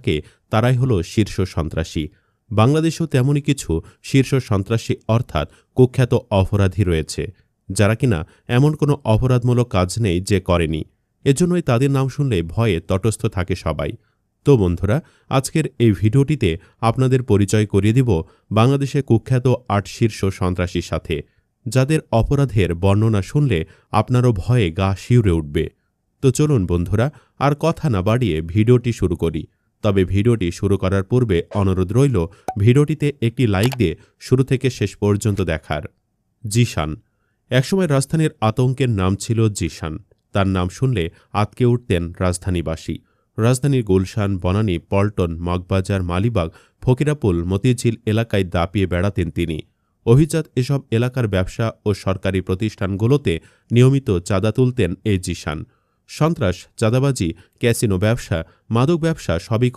থাকে, তারাই হলো শীর্ষ সন্ত্রাসী। বাংলাদেশেও তেমনই কিছু শীর্ষ সন্ত্রাসী অর্থাৎ কুখ্যাত অপরাধী রয়েছে, যারা কিনা এমন কোনো অপরাধমূলক কাজ নেই যে করেনি। এজন্যই তাদের নাম শুনলে ভয়ে তটস্থ থাকে সবাই। তো বন্ধুরা, আজকের এই ভিডিওটিতে আপনাদের পরিচয় করিয়ে দিব বাংলাদেশে কুখ্যাত আট শীর্ষ সন্ত্রাসীর সাথে, যাদের অপরাধের বর্ণনা শুনলে আপনারও ভয়ে গা শিউরে উঠবে। তো চলুন বন্ধুরা, আর কথা না বাড়িয়ে ভিডিওটি শুরু করি। তবে ভিডিওটি শুরু করার পূর্বে অনুরোধ রইল, ভিডিওটিতে একটি লাইক দিয়ে শুরু থেকে শেষ পর্যন্ত দেখার। জিশান। একসময় রাজধানীর আতঙ্কের নাম ছিল জিশান। তার নাম শুনলে আতকে উঠতেন রাজধানীবাসী। রাজধানীর গুলশান, বনানী, পল্টন, মগবাজার, মালিবাগ, ফকিরাপুল, মতিঝিল এলাকায় দাপিয়ে বেড়াতেন তিনি। অভিজাত এসব এলাকার ব্যবসা ও সরকারি প্রতিষ্ঠানগুলোতে নিয়মিত চাঁদা তুলতেন এই জিশান। সন্ত্রাস চাঁদাবাজি ক্যাসিনো ব্যবসা মাদক ব্যবসা সবই